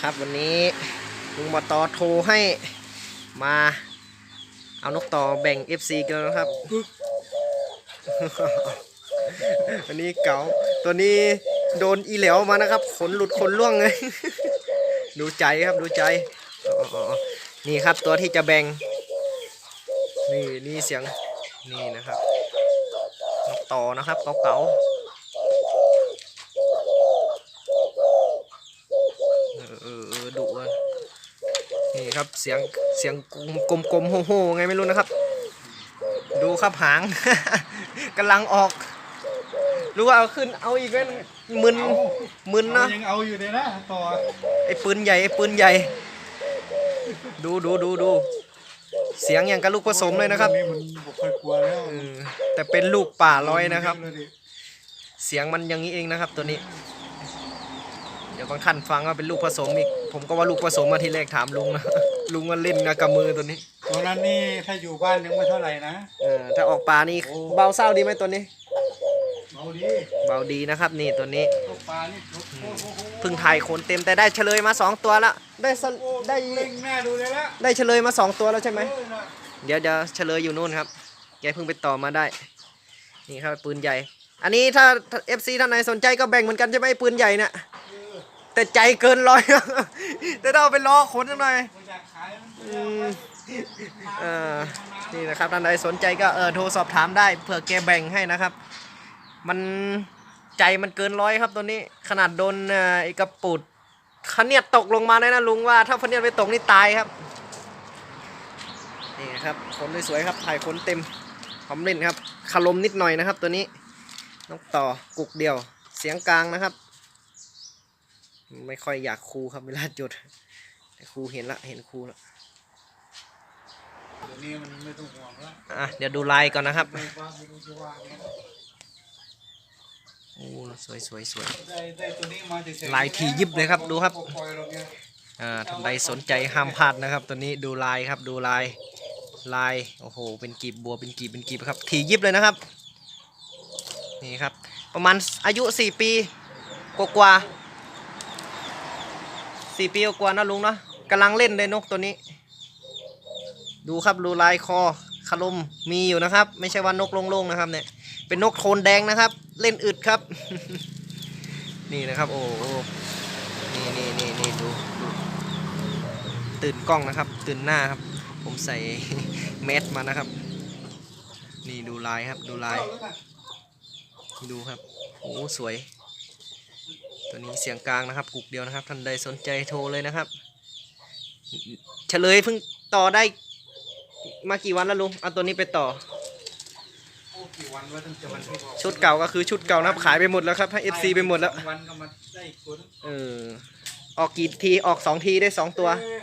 ครับ วันนี้ลุงบตอโทรให้มาเอานกต่อแบ่ง FC กันแล้วนะครับ วันนี้เก๋าตัวนี้โดนอีเหลวมานะครับ ขนหลุดขนล่วงเลย ดูใจครับดูใจนี่ครับตัวที่จะแบ่ง นี่นี่เสียงนี่นะครับนกต่อนะครับเก๋าๆ เออเออเออดุอะ นี่ครับเสียงเสียงกลมกลมๆโฮ่โฮ่ๆไงไม่รู้นะครับ ดูครับหางกำลังออกรู้ว่าเอาขึ้นเอาอีกแล้วมึนมึนนะยังเอาอยู่เลยนะต่อไอ้ปืนใหญ่ไอ้ปืนใหญ่ ดูดูดูดูเสียงอย่างกับลูกผสมเลยนะครับนี่มันบอกเคยกลัวแล้วเออแต่เป็นลูกป่าร้อยนะครับเลยดิเสียงมันอย่างนี้เองนะครับตัวนี้ เดี๋ยวบางท่านฟังว่าเป็นลูกผสมอีก ผมก็ว่าลูกผสมมาทีแรกถามลุงนะ ลุงว่าเล่นนะกับมือตัวนี้ ตัวนั้นนี่ถ้าอยู่บ้านยังไม่เท่าไหร่นะ เออถ้าออกป่านี่เบาเศร้าดีไหมตัวนี้เอาดีเบาดีนะครับนี่ตัวนี้ตัวปลานี่โอ้โหโอ้โหเพึ่งถ่ายขนเต็มแต่ได้เฉลยมาสองตัวแล้วได้สโอ้ได้เล่งหน้าดูเลยละได้เฉลยมาสองตัวแล้วใช่ไหม เออน่ะเดี๋ยวเดี๋ยวเฉลยอยู่นู่นครับแกเพิ่งไปต่อมาได้ นี่ครับปืนใหญ่ อันนี้ถ้าเอฟซีท่านไหนสนใจก็แบ่งเหมือนกันใช่ไหมปืนใหญ่เนี่ย แต่ใจเกินร้อย แต่เอาไปล้อขนจังหน่อยไม่อยากขายมันอืมเออนี่นะครับท่านใดสนใจก็เออโทรสอบถามได้เผื่อแกแบ่งให้นะครับ มันใจมันเกินร้อยครับตัวนี้ขนาดโดนเอ่อไอ้กระปุดขเนียดตกลงมาเลยนะลุงว่า ถ้าพะเนียดไปตกนี่ตายครับนี่ครับขนสวยๆครับถ่ายขนเต็มพร้อมเล่นครับคารมนิดหน่อยนะครับ ตัวนี้นกต่อกุกเดียว เสียงกลางนะครับ ไม่ค่อยอยากคูครับเวลาจุดแต่ครูเห็นละเห็นครูละเดี๋ยวนี้มันไม่ต้องห่วงละอะเดี๋ยวดูลายก่อนนะครับไม่ว่าไม่รู้จะว่าไงโอ้สวยสวยสวยได้ได้ตัวนี้มาเฉยๆลายทียิบเลยครับดูครับ ปล่อยๆเราเนี่ยอ่าท่านใดสนใจห้ามพลาดนะครับ ตัวนี้ดูลายครับดูลายลายโอ้โหเป็นกีบบัวเป็นกีบเป็นกีบครับทียิบเลยนะครับ นี่ครับ ประมาณอายุสี่ปีกว่าาๆ สี่ปีกว่านะลุงเนาะกำลังเล่นเลยนกตัวนี้ ดูครับดูลายคอคารมมีอยู่นะครับ ไม่ใช่ว่านกโล่งๆนะครับ เนี่ย เป็นนกโทนแดงนะครับ เล่นอึดครับ นี่นะครับ โอ้โหนี่นี่นี่นี่ดูตื่นกล้องนะครับ ตื่นหน้าครับ ผมใส่แมสมานะครับ นี่ดูลายครับ ดูลาย ดูครับ โอ้สวย ตัวนี้เสียงกลางนะครับกุกเดียวนะครับท่านใดสนใจโทรเลยนะครับ เฉลยเพิ่งต่อได้มากี่วันแล้วลุงเอาตัวนี้ไปต่อโอ้กี่วันวะตั้งแต่วันที่บอกชุดเก่าก็คือชุดเก่านะครับขายไปหมดแล้วครับให้ FC ไปหมดแล้วสองวันก็มาได้อีกตัวนึงเออ ออกกี่ทีออกสองทีได้สองตัว เอ้ย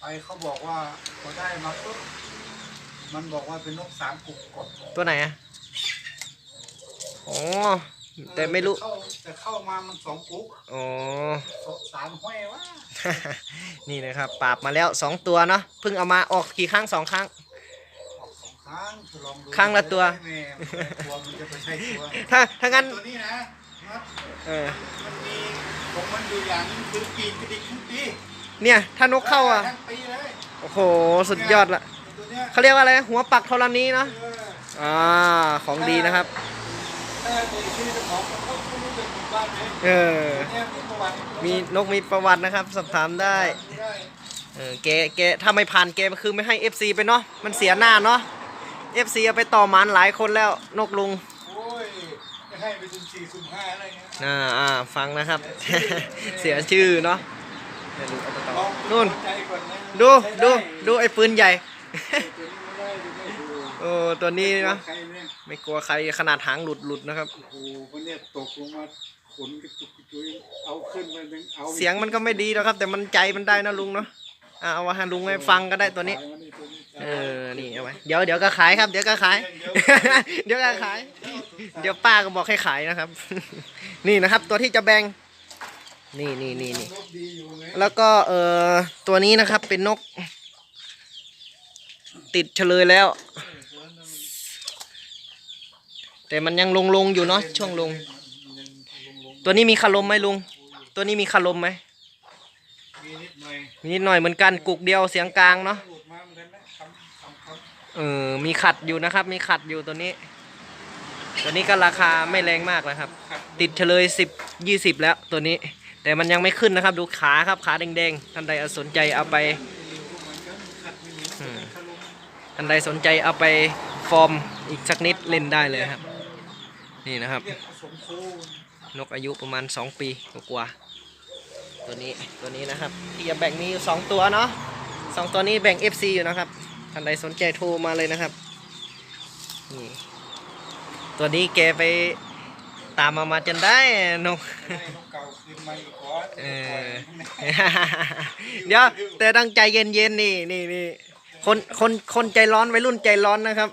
ไปเขาบอกว่าพอได้มาปุ๊บมันบอกว่าเป็นนกสามกุกกดตัวไหนอะอ๋อ แต่ไม่รู้ เข้าแต่เข้ามามันสองกุกอ๋อ สามห้อยวะนี่นะครับปราบมาแล้วสองตัวเนาะเพิ่งเอามาออกกี่ครั้งสองครั้ง ออกสองครั้งทดลองดูครั้งละตัว แม่ตัวมันจะไปใช่ตัวถ้าถ้างั้นตัวนี้นะนัดเออมันมีของมันอยู่อย่างนึงคือปีกกระดิกทั้งปีเนี่ยถ้านกเข้าอะทั้งปีเลยโอ้โหสุดยอดละตัวเนี้ยเขาเรียกว่าอะไรหัวปักธรณีเนาะเออ อ่าของดีนะครับ ถ้าตัวชื่อเจ้าของมันก็ไม่รู้จะมีบ้านไหนเออเนี่ยมีประวัติมีนกมีประวัตินะครับสอบถามได้ ได้เออแกแกถ้าไม่ผ่านแกคือไม่ให้ FC ไปเนาะมันเสียหน้าเนาะ FC เอาไปต่อหมันหลายคนแล้วนกลุงโอ้ยจะให้ไปถึงสี่สุ่มห้าอะไรเงี้ยอ่าอ่าฟังนะครับ เสียชื่อเนาะเดี๋ยวดูเอาไปต่อลองนู่น ใจก่อนนะดูใช้ดูไดูไอ้ปืนใหญ่ ตัวนี้ไม่ได้ดูไม่ดูโอ้ตัวนี้นะใครเนี่ยไม่กลัวใครขนาดหางหลุดหลุดนะครับ โอ้โหวันเนี้ยตกลงมาขนกระจุกกระจุยเอาขึ้นมาหนึ่งเอาเสียงมันก็ไม่ดีหรอกครับ แต่มันใจมันได้นะลุงเนาะอะเอามาให้ลุงให้ฟังก็ได้ตัวนี้ เออ นี่เอาไว้เดี๋ยวเดี๋ยวก็ขายครับ เดี๋ยวก็ขาย เดี๋ยวก็ขาย เดี๋ยวป้าก็บอกให้ขายนะครับ นี่นะครับ ตัวที่จะแบ่ง นี่นี่นี่นี่ นกดีอยู่ไงแล้วก็เอ่อตัวนี้นะครับเป็นนก ติดเฉลยแล้ว แต่มันยังลงลงๆอยู่เนาะช่วงลง ตัวนี้มีคารมไหมลุง ตัวนี้มีคารมไหมมีนิดหน่อยมีนิดหน่อยเหมือนกันกุกเดียวเสียงกลางเนาะหลุดมาเหมือนกันนะคำคำคำเออมีขัดอยู่นะครับ มีขัดอยู่ตัวนี้ ตัวนี้ก็ราคาไม่แรงมากนะครับ ติดเฉลยสิบยี่สิบแล้วตัวนี้ แต่มันยังไม่ขึ้นนะครับ ดูขาครับขาแดงๆท่านใดสนใจเอาไปท่านใดสนใจเอาไปฟอร์มอีกสักนิดเล่นได้เลยครับ นี่นะครับ นกอายุประมาณ 2 ปีกว่าตัวนี้ตัวนี้นะครับที่จะแบ่งมีอยู่2ตัวเนาะสองตัวนี้แบ่ง FC อยู่นะครับท่านใดสนใจโทรมาเลยนะครับนี่ตัวนี้แกไปตามมามาจนได้นกเก่าคืนมาอีกก่อนเออเดี๋ยวแต่ตั้งใจเย็นๆนี่นี่นี่ คนคนคนใจร้อนวัยรุ่นใจร้อนนะครับ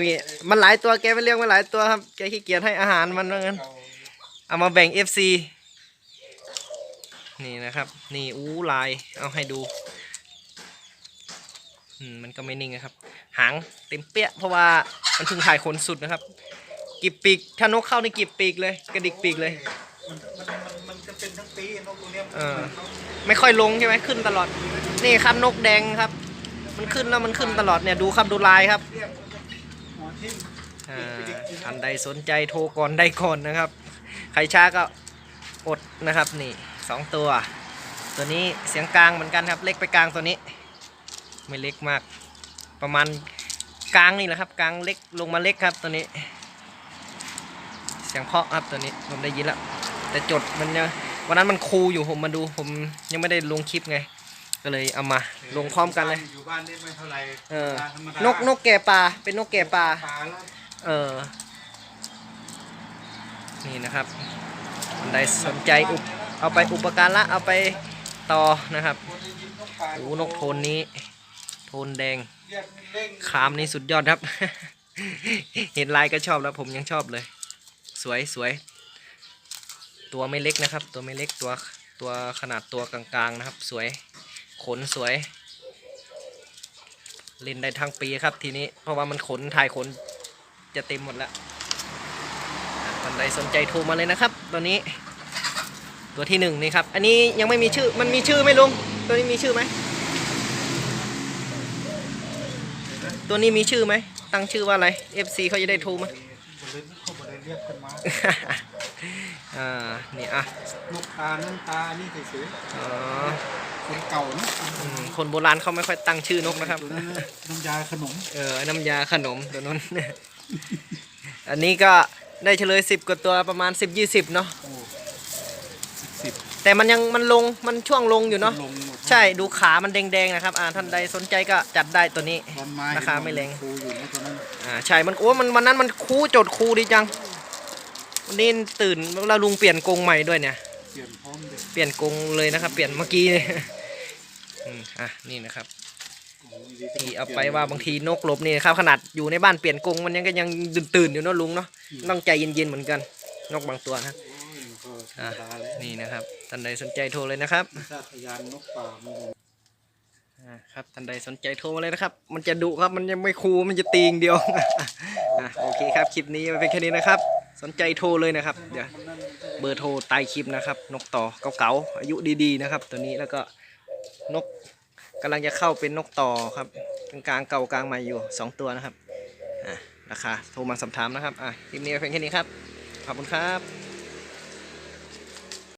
นี่มันหลายตัวแกไปเลี้ยงมาหลายตัวครับแกขี้เกียจให้อาหารมันว่างั้นเก่าเอามาแบ่ง FC นี่นะครับ นี่อู้ลายเอาให้ดูอืมมันก็ไม่นิ่งนะครับ หางเต็มเปี้ยเพราะว่ามันเพิ่งถ่ายขนสุดนะครับกิบปีกถ้านกเข้าในกิบปีกเลย กระดิกปีกเลยมันมันมันมันจะเป็นทั้งปีนกตัวเนี้ยมันเออเขาไม่ค่อยลงใช่ไหมขึ้นตลอด นี่ครับนกแดงครับ มันขึ้นแล้วมันขึ้นตลอดเนี่ยดูครับดูลายครับเรียกมันจะหัวทิ่มอ่าท่านใดสนใจโทรก่อนได้ก่อนนะครับ ใครช้าก็อดนะครับนี่สองตัว ตัวนี้เสียงกลางเหมือนกันครับ เล็กไปกลางตัวนี้ ไม่เล็กมาก ประมาณกลางนี่แหละครับ กลางเล็กลงมาเล็กครับตัวนี้ เสียงเพาะครับตัวนี้ผมได้ยินแล้วแต่จดมันยังวันนั้นมันคูอยู่ผมมาดูผมยังไม่ได้ลงคลิปไง ก็เลยเอามาลงพร้อมกันเลย อยู่บ้านนี่ไม่เท่าไหร่เออ ธรรมดานกนกแก่ป่าเป็นนกแก่ป่า ปลาแล้วเออ นี่นะครับท่านใดสนใจอุปเอาไปอุปการะเอาไปต่อนะครับคนได้ยินนกปลาโอ้นกโทนนี้ โทนแดงเรียกเร่งขามนี่สุดยอดครับ เห็นลายก็ชอบแล้วผมยังชอบเลย สวยสวย ตัวไม่เล็กนะครับ ตัวไม่เล็กตัวตัวขนาดตัวกลางๆนะครับ สวย ขนสวย เล่นได้ทั้งปีครับทีนี้ เพราะว่ามันขนถ่ายขนจะเต็มหมดแล้วอะท่านใดสนใจโทรมาเลยนะครับ ตัวนี้ ตัวที่หนึ่งนี่ครับ อันนี้ยังไม่มีชื่อมันมีชื่อไหมลุงตัวนี้มีชื่อไหมตัวนี้มีชื่อไหมตั้งชื่อว่าอะไร FC เขาจะได้โทรมาบริเวณเขาบริเวณเรียกขึ้นมาอ่านี่อะนกตานั่นตานี่เฉยอ๋อๆ คนเก่านะอืมคนโบราณเขาไม่ค่อยตั้งชื่อนกนะครับ ตัวนั้นน่ะน้ำยาขนมเออ น้ำยาขนมตัวนั้น อันนี้ก็ได้เฉลยสิบกว่าตัวประมาณ 10 20 เนาะ โอ้สิบแต่มันยังมันลง มันช่วงลงอยู่เนาะ ลงหมดใช่ ดูขามันแดงๆนะครับ อ่า ท่านใดสนใจก็จัดได้ตัวนี้ ตอนไม้ราคาไม่แรง ครูอยู่นะตอนนั้นอ่า ใช่ มันโอ้มันวันนั้นมันคูโจดคูดีจัง วันนี้ตื่นแล้วลุงเปลี่ยนกรงใหม่ด้วยเนี่ย เปลี่ยนพร้อมเด็กเปลี่ยนกรงเลยนะครับ เปลี่ยนเมื่อกี้เนี่ย อืมอะนี่นะครับที่เอาไปว่าบางทีนกหลบนี่นะครับขนาดอยู่ในบ้านเปลี่ยนกรงมันยังก็ยังตื่นๆอยู่เนอะลุงเนาะต้องใจเย็นๆเหมือนกัน นกบางตัวนะโอ้ยก็ธรรอะมดาแล้วนี่นะครับท่านใดสนใจโทรเลยนะครับชาตยานนกป่ามันลงอ่าครับท่านใดสนใจโทรมาเลยนะครับ มันจะดุครับมันยังไม่คูมันจะตีอย่างเดียวอะโอเคครับคลิปนี้เป็นแค่นี้นะครับ สนใจโทรเลยนะครับเดี๋ยวมันนั่นเบอร์โทรใต้คลิปนะครับ นกต่อเก่าๆอายุดีๆนะครับ ตัวนี้แล้วก็ นกกำลังจะเข้าเป็นนกต่อครับกลางเก่ากลางใหม่อยู่สองตัวนะครับราคาโทรมาสอบถามนะครับอะคลิปนี้เป็นแค่นี้ครับขอบคุณครับ